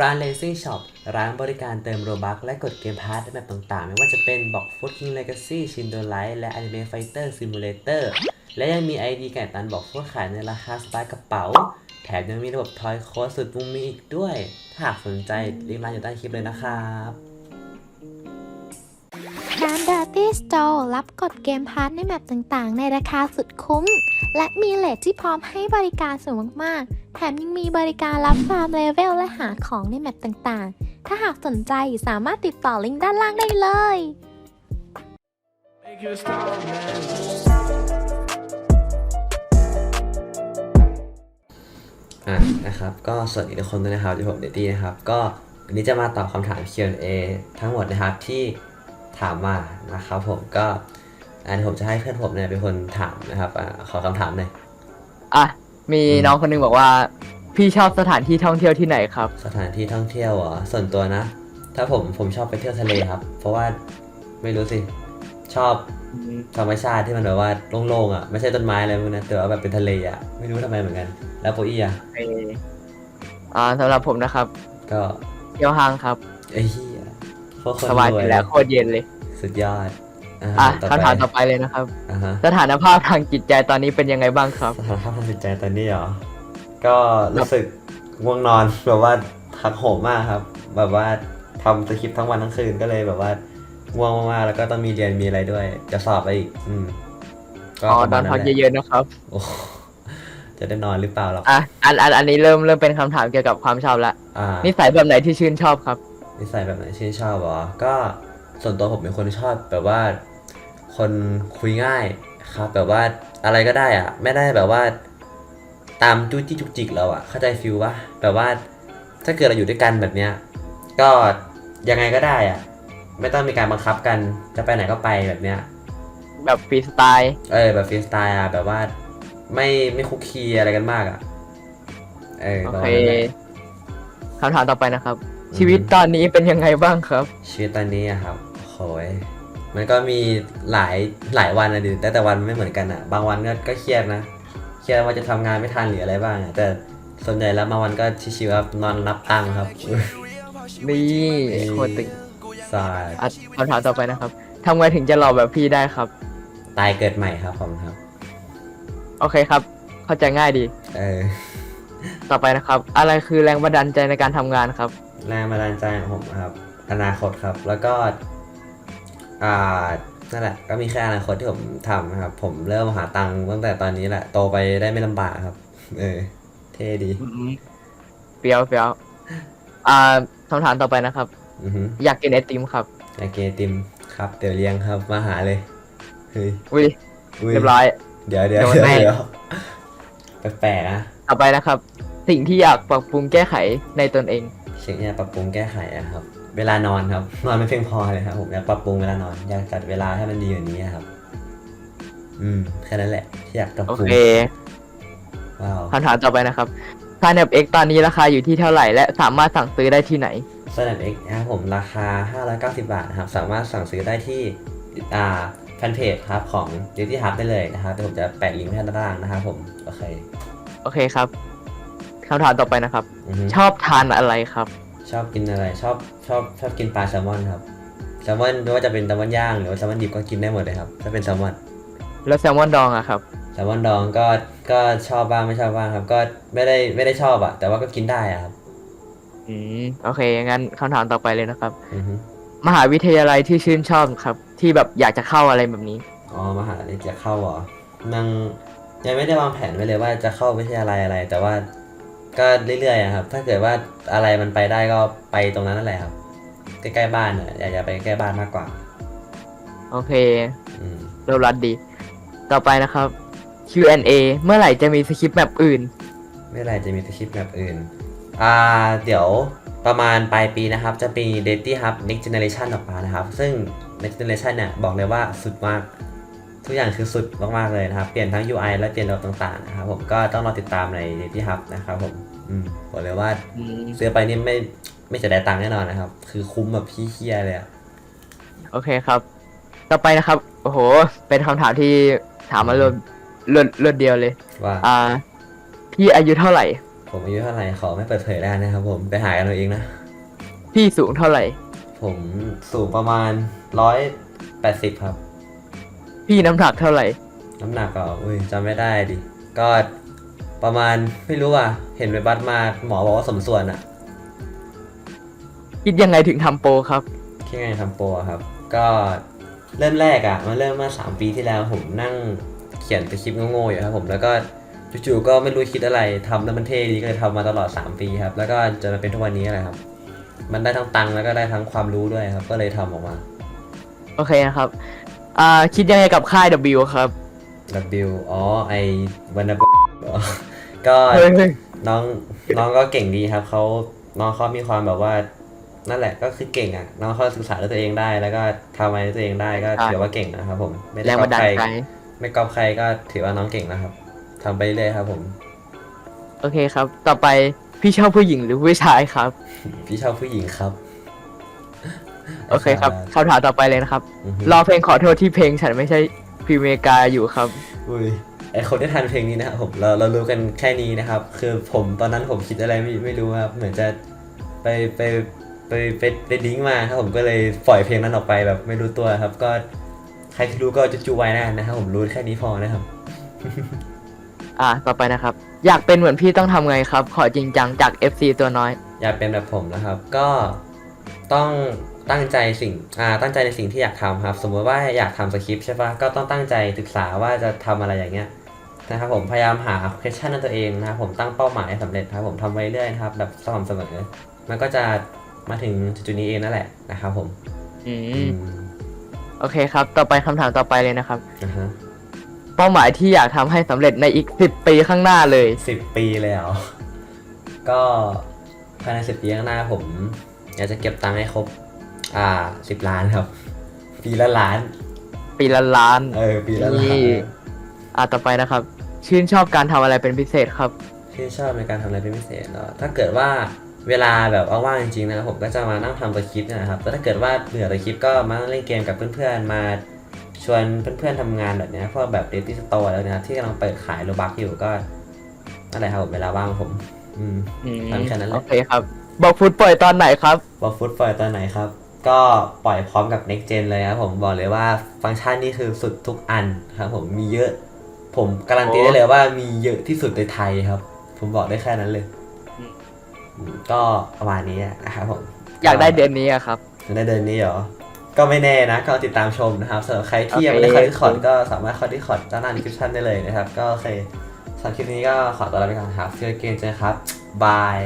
ร้าน Lazy Shop ร้านบริการเติมโรบัคและกดเกมพาร์ทในแบบต่างๆ ไม่ว่าจะเป็นบอก Food King Legacy Shindo Light และ Anime Fighter Simulator และยังมี ID ไก่ตันบอกพวกขายในราคาสไตล์กระเป๋า แถมยังมีระบบทอยโค้ดสุดมุ้งมิ้งอีกด้วย ถ้าหากสนใจลิงก์ร้านอยู่ใต้คลิปเลยนะครับร้าน Dirty Store รับกดเกมพาร์ทในแมปต่างๆ ในราคาสุดคุ้ม และมีเลทที่พร้อมให้บริการสูงมากๆ แถมยังมีบริการรับฟาร์มเลเวลและหาของในแมปต่างๆ ถ้าหากสนใจสามารถติดต่อลิงก์ด้านล่างได้เลย Make you stop, man. อะนะครับก็สวัสดีทุกคนด้วยนะครับที่ผมเดตี้นะครับ ก็วันนี้จะมาตอบคำถาม Q&A ทั้งหมดนะครับที่ถามมานะครับผมก็ อันนี้ผมจะให้เพื่อนผมเนี่ยเป็นคนถามนะครับอะขอคำถามหน่อย อะ มีอืมน้องคนหนึงบอกว่า พี่ชอบสถานที่ท่องเที่ยวที่ไหนครับ สถานที่ท่องเที่ยวเหรอส่วนตัวนะ ถ้าผมผมชอบไปเที่ยวทะเลครับ เพราะว่าไม่รู้สิ ชอบธรรมชาติที่มันแบบว่าโล่งๆอะไม่ใช่ต้นไม้อะไรพวกนั้นแต่ว่าแบบเป็นทะเลอะไม่รู้ทำไมเหมือนกัน แล้วโปอี้อะเอออ่าสำหรับผมนะครับ ก็เที่ยวห้างครับ ไอ้เหี้ยพวกคนสบายรวไปยแล้วโคตรเย็นเลย สุดยอด อะอะต่อคำถามไปต่อไปเลยนะครับ อ่าฮะสถานภาพทางจิตใจตอนนี้เป็นยังไงบ้างครับ สถานภาพทางจิตใจตอนนี้เหรอ ก็รู้สึกง่วงนอนแบบว่าทักโหมมากครับ แบบว่าทำสคริปต์ทั้งวันทั้งคืนก็เลยแบบว่าง่วงมากๆแล้วก็ต้องมีเรียนมีอะไรด้วย จะสอบไปอีก อืมก็อ๋อประนมาอณนพักแหละเยอะๆนะครับโอ้โหจะได้นอนหรือเปล่าหรอกอะอันอันอันนี้เริ่มเริ่มเป็นคำถามเกี่ยวกับความชอบละอ่า นิสัยแบบไหนที่ชื่นชอบครับ นิสัยแบบไหนที่ชอบเหรอ ก็ส่วนตัวผมเป็นคนที่ชอบแบบว่า คนคุยง่ายครับแบบว่าอะไรก็ได้อะไม่ได้แบบว่าตามจุ้จี้จุกจิกเราอะเข้าใจฟิลวะแบบว่าถ้าเกิดเราอยู่ด้วยกันแบบเนี้ยก็ยังไงก็ได้อะไม่ต้องมีการบังคับกันจะไปไหนก็ไปแบบเนี้ยแบบฟรีสไตล์เออแบบฟรีสไตล์อะแบบว่าไม่ไม่คุกคีอะไรกันมากอะเออโอประเคมาณนั้นแหละคำถามต่อไปนะครับอืมชีวิตตอนนี้เป็นยังไงบ้างครับ ชีวิตตอนนี้อะครับโอ้ย มันก็มีหลายหลายวันนะดิแต่แต่วันไม่เหมือนกันอะบางวันก็ก็เครียดนะ เครียดว่าจะทำงานไม่ทันหรืออะไรบ้างอะแต่ส่วนใหญ่แล้วบางวันก็ชิวๆครับนอนนับตังค์ครับนี่โคตรตึงสายอะคำถามต่อไปนะครับทำไงถึงจะหล่อแบบพี่ได้ครับ ตายเกิดใหม่ครับผมครับ โอเคครับ เข้าใจง่ายดี เออ ต่อไปนะครับ อะไรคือแรงบันดาลใจในการทำงานครับ แรงบันดาลใจของผมนะครับ อนาคตครับ แล้วก็ อ่านั่นแหละก็มีแค่อนาคตที่ผมทำนะครับ ผมเริ่มหาตังค์ตั้งแต่ตอนนี้แหละโตไปได้ไม่ลำบากครับ เออ เท่ดีเฟี้ยวเฟี้ยวอ่าคำถามต่อไปนะครับ อือฮึอยากกินไอติมครับอยากกินไอติมครับเดี๋ยวเลี้ยงครับมาหาเลยเฮ้ยอุ้ยอุ้ยเรียบร้อย เดี๋ยวเดี๋ยวโดนเดี๋ยวแน่ เดี๋ยวแปลกๆนะต่อไปนะครับ สิ่งที่อยากปรับปรุงแก้ไขในตนเองสิ่งที่อยากปรับปรุงแก้ไขอะครับ เวลานอนครับ นอนไม่เพียงพอเลยครับผมอยากปรับปรุงเวลานอนอยากจัดเวลาให้มันดีกว่านี้ครับ อืมแค่นั้นแหละที่อยากปรับโอปรุงเคว้าวคำถามต่อไปนะครับคาเนบเอ็กตอนนี้ราคาอยู่ที่เท่าไหร่ และสามารถสั่งซื้อได้ที่ไหน สแนปเอ็กนะครับผมราคา 590 บาทนะครับ สามารถสั่งซื้อได้ที่อ่าแฟนเพจครับของ Duty Hub ได้เลยนะครับเดี๋ยวผมจะแปะลิงก์ไว้ให้ด้านล่างนะครับผมโอเคโอเคครับคำถามต่อไปนะครับ อือฮึชอบทานอะไรครับ ชอบกินอะไร ชอบชอบชอบกินปลาแซลมอนครับแซลมอนไม่ว่าจะเป็นแซลมอนย่างหรือว่าแซลมอนดิบก็กินได้หมดเลยครับ ถ้าเป็นแซลมอนแล้วแซลมอนดองอะครับแซลมอนดองก็ก็ชอบบ้างไม่ชอบบ้างครับ ก็ไม่ได้ไม่ได้ชอบอะแต่ว่าก็กินได้อะครับอืมโอเคงั้นคำถามต่อไปเลยนะครับ อือฮึมหาวิทยาลัยที่ชื่นชอบครับ ที่แบบอยากจะเข้าอะไรแบบนี้ อ๋อมหาลัยจะเข้าเหรอยังยังไม่ได้วางแผนไว้เลยว่าจะเข้าวิทยาลัยอะไร แต่ว่า ก็เรื่อยๆอะครับ ถ้าเกิดว่าอะไรมันไปได้ก็ไปตรงนั้นนั่นแหละครับ ใกล้ๆบ้านอะอยากจะไปใกล้บ้านมากกว่า โอเคอืมเรียบรัดดี ต่อไปนะครับ Q&A เมื่อไหร่จะมีสคริปต์แบบอื่นเมื่อไหร่จะมีสคริปต์แบบอื่น อ่า เดี๋ยวประมาณปลายปีนะครับ จะมี d a t y Hub Next Generation ออกมานะครับ ซึ่ง Next Generation เนี่ยบอกเลยว่าสุดมาก ทุกอย่างคือสุดมากๆเลยนะครับ เปลี่ยนทั้ง UI และเปลี่ยนระบบต่างๆนะครับผมก็ต้องรอติดตามใน d a t y Hub นะครับผมอืมบอกเลยว่าซื้อไปนี่ไม่ไม่เสียดายตังค์แน่นอนนะครับ คือคุ้มแบบพี่เคียเลยอะโอเคครับ ต่อไปนะครับ โอ้โห เป็นคำถามที่ถามมาเลือดเลือดเลือดเดียวเลย ว่าอ่า พี่อายุเท่าไหร่ ผมอายุเท่าไหร่ขอไม่เปิดเผยได้นะครับผมไปหากันเอาเองนะ พี่สูงเท่าไหร่ ผมสูงประมาณร้อยแปดสิบครับ พี่น้ำหนักเท่าไหร่ น้ำหนักก็อุ้ยจำไม่ได้ดิ ก็ประมาณไม่รู้อะ เห็นไปบัตรมาหมอบอกว่าสมส่วนอะ คิดยังไงถึงทำโปรครับคิดไงทำโปรอะครับ ก็เริ่มแรกอะมันเริ่มเมื่อสามปีที่แล้วผมนั่งเขียนแต่คลิปโง่ๆอยู่ครับผมแล้วก็จู่ๆก็ไม่รู้คิดอะไรทำแล้วมันเท่ดีก็เลยทำมาตลอด 3 ปีครับ แล้วก็จนมาเป็นทุกวันนี้อะไรครับ มันได้ทั้งตังค์แล้วก็ได้ทั้งความรู้ด้วยครับ ก็เลยทำออกมา โอเคนะครับ อ่าคิดยังไงกับค่าย W ครับ W อ๋อไอวันนก็เฮ้ยเฮ้ยน้องน้องก็เก่งดีครับเขาน้องเขามีความแบบว่า นั่นแหละก็คือเก่งอะ น้องเขาศึกษาด้วยตัวเองได้ แล้วก็ทำอะไรด้วยตัวเองได้ก็ถือว่าเก่งนะครับ ผม ไม่แรได้งก๊อบัปนดาใคลรใจ ไม่ก๊อปใครก็ถือว่าน้องเก่งนะครับทำไปเรื่อยๆครับผม โอเคครับ ต่อไปพี่ชอบผู้หญิงหรือผู้ชายครับ พี่ชอบผู้หญิงครับ โอเคครับคำถามต่อไปเลยนะครับ อือฮึรอเพลงขอโทษที่เพลงฉันไม่ใช่พรีเมกาอยู่ครับ อุ้ยไอคนที่ทันเพลงนี้นะครับผมเราเรารู้กันแค่นี้นะครับ คือผมตอนนั้นผมคิดอะไรไม่ไม่รู้ครับ เหมือนจะไปไปไปไปไปดิ้งมาครับผมก็เลยปล่อยเพลงนั้นออกไปแบบไม่รู้ตัวครับ ก็ใครที่รู้ก็จะจูไว้นะนะครับผมรู้แค่นี้พอนะครับ อ่าต่อไปนะครับ อยากเป็นเหมือนพี่ต้องทำไงครับ ขอจริงจังจาก FC ตัวน้อย อยากเป็นแบบผมนะครับ ก็ต้อง ตั้งใจสิ่งอ่าตั้งใจในสิ่งที่อยากทำครับ สมมติว่าอยากทำสคริปต์ใช่ปะก็ต้องตั้งใจศึกษาว่าจะทำอะไรอย่างเงี้ยนะครับผมพยายามหา question ในตัวเองนะครับผมตั้งเป้าหมายให้สำเร็จนะครับผมทำไว้เรื่อยนะครับแบบสม่ำเสมอมันก็จะมาถึงจุดๆนี้เองนั่นแหละนะครับผมอือืมมโอเคครับ ต่อไปคำถามต่อไปเลยนะครับนะฮะเป้าหมายที่อยากทำให้สำเร็จในอีก 10 ปีข้างหน้าเลย สิบปีเลยเหรอ ก็ภายในสิบปีข้างหน้าผม อยากจะเก็บตังค์ให้ครบ อ่าสิบล้านครับ ปีละล้าน ปีละล้านเออปีละล้านี่นอ่าต่อไปนะครับ ชื่นชอบการทำอะไรเป็นพิเศษครับ ที่ชอบในการทำอะไรเป็นพิเศษเนาะถ้าเกิดว่าเวลาแบบว่างๆจริงๆนะครับผมก็จะมานั่งทำตัวคลิปเนยนะครับแต่ถ้าเกิดว่าเบื่อตัวคลิปก็มานั่งเล่นเกมกับเพื่อนๆมาชวนเพื่อนๆทำงานแบบเนี้ยพวกแบบเดตี้สโตร์แล้วนะครับที่กำลังเปิดขายโลบักอยู่ก็นั่นแหละครับผมเวลาว่างของผม อืม อืมทำแค่นั้นแหละ โอเคครับ บอกฟุตปล่อยตอนไหนครับ บอกฟุตปล่อยตอนไหนครับ ก็ปล่อยพร้อมกับ next gen เลยครับผมบอกเลยว่าฟังก์ชันนี่คือสุดทุกอันครับผมมีเยอะ ผมการันตีโอ้ได้เลยว่ามีเยอะที่สุดในไทยครับ ผมบอกได้แค่นั้นเลยอืมอืมก็ประมาณนี้นะครับผม อยากได้เดือนนี้อะครับอยากได้เดือนนี้เหรอ ก็ไม่แน่นะ ก็ติดตามชมนะครับสำหรับใครที่ยังโอเคไม่ได้เข้าดิสคอร์ดก็สามารถเข้าดิสคอร์ดด้านล่าง description ได้เลยนะครับ ก็โอเคสำหรับคลิปนี้ก็ขอตัวลาไปก่อนครับเจอกันเจอกันครับบาย